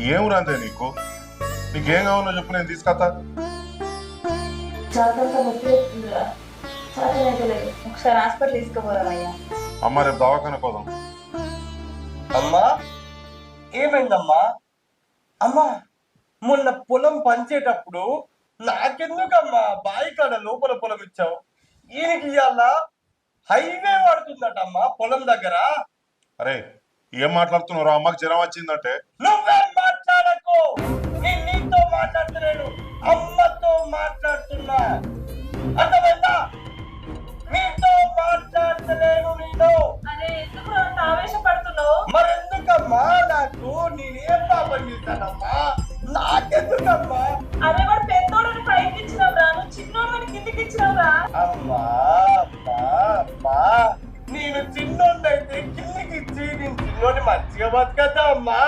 ఏం రాందే నీకు? నీకేం కావాలో చెప్పు నేను తీసుకొస్తా. ఒకసారి హాస్పిటల్ తీసుకుపోదామయ్యా అమ్మ రేపు దవాఖాన పోదాం. అమ్మా ఏమైందమ్మా? అమ్మా మొన్న పొలం పంచేటప్పుడు నాకెందుకమ్మా బాయి కాడ లోపల పొలం ఇచ్చావు? ఈయనకి ఇవాళ హైవే పడుతుందటమ్మా పొలం దగ్గర. అరే ఏం మాట్లాడుతున్నావు అమ్మకి జ్వరం వచ్చిందంటే. నువ్వేం నేను నీతో మాట్లాడుతున్నాను. అమ్మతో మాట్లాడుతున్నా. అర్థమైందా? నీతో మాట్లాడతలేను నేను. ఆవేశపడుతున్నావు? మరెందుకమ్మా నాకు? నేనేం పాపం చేశానమ్మా? నాకెందుకమ్మా? అరే వాడు పెద్దోడని పైకి ఇచ్చినావురా నువ్వు చిన్నోడు కిందికి ఇచ్చినావురా అమ్మా అమ్మా అమ్మా. నేను చిన్నోడైతే కిందికి ఇచ్చి నేను చిన్నోని మంచిగా బతకద్దా అమ్మా?